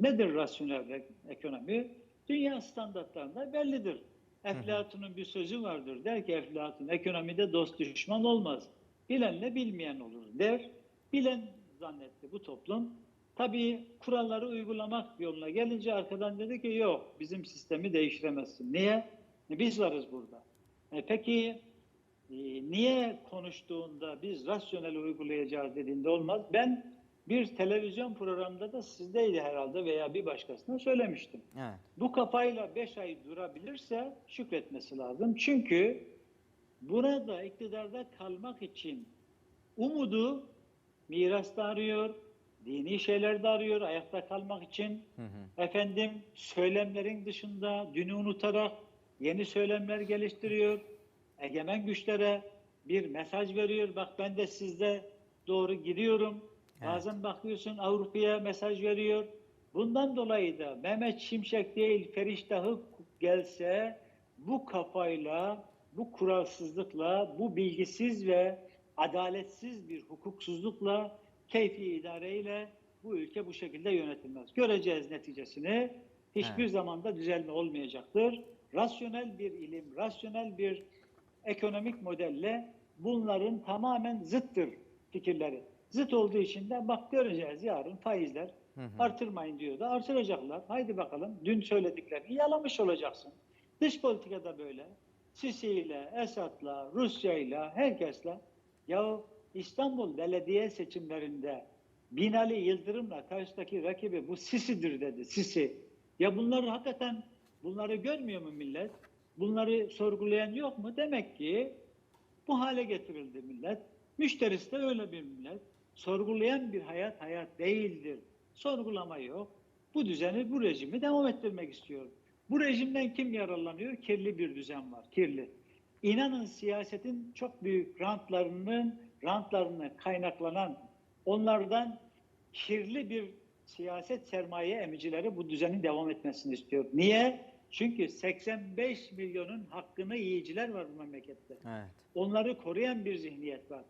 Nedir rasyonel ek- ekonomi? Dünya standartlarında bellidir. Eflatun'un bir sözü vardır. Der ki Eflatun ekonomide dost düşman olmaz. Bilenle bilmeyen olur der. Bilen zannetti bu toplum. Tabii kuralları uygulamak yoluna gelince arkadan dedi ki yok bizim sistemi değiştiremezsin. Niye? E, Biz varız burada. E, peki e, niye konuştuğunda biz rasyonel uygulayacağız dediğinde olmaz. Ben bir televizyon programında da sizdeydi herhalde veya bir başkasına söylemiştim. Evet. Bu kafayla 5 ay durabilirse şükretmesi lazım. Çünkü burada iktidarda kalmak için umudu mirasta arıyor, dini şeylerde arıyor, ayakta kalmak için. Hı hı. Efendim söylemlerin dışında dünü unutarak yeni söylemler geliştiriyor. Egemen güçlere bir mesaj veriyor. Bak ben de sizde doğru gidiyorum. Evet. Bazen bakıyorsun Avrupa'ya mesaj veriyor. Bundan dolayı da Mehmet Şimşek değil Feriştah'ı gelse bu kafayla, bu kuralsızlıkla, bu bilgisiz ve adaletsiz bir hukuksuzlukla, keyfi idareyle bu ülke bu şekilde yönetilmez. Göreceğiz neticesini. Hiçbir Evet. zamanda düzelme olmayacaktır. Rasyonel bir ilim, rasyonel bir ekonomik modelle bunların tamamen zıttır fikirleri. Zıt olduğu için de bak göreceğiz yarın faizler Hı hı. artırmayın diyor da artıracaklar. Haydi bakalım dün söylediklerini yalamış olacaksın. Dış politikada böyle. Sisi ile, Esad'la, Rusya'yla, herkesle. Ya İstanbul belediye seçimlerinde Binali Yıldırım'la karşıdaki rakibi bu Sisi'dir dedi. Sisi. Ya bunları hakikaten bunları görmüyor mu millet? Bunları sorgulayan yok mu? Demek ki bu hale getirildi millet. Müşterisi de öyle bir millet. Sorgulayan bir hayat hayat değildir. Sorgulama yok. Bu düzeni, bu rejimi devam ettirmek istiyor. Bu rejimden kim yararlanıyor? Kirli bir düzen var, kirli. İnanın siyasetin çok büyük rantlarının, rantlarına kaynaklanan, onlardan kirli bir siyaset sermaye emicileri bu düzenin devam etmesini istiyor. Niye? Çünkü 85 milyonun hakkını yiyiciler var bu memlekette. Evet. Onları koruyan bir zihniyet var.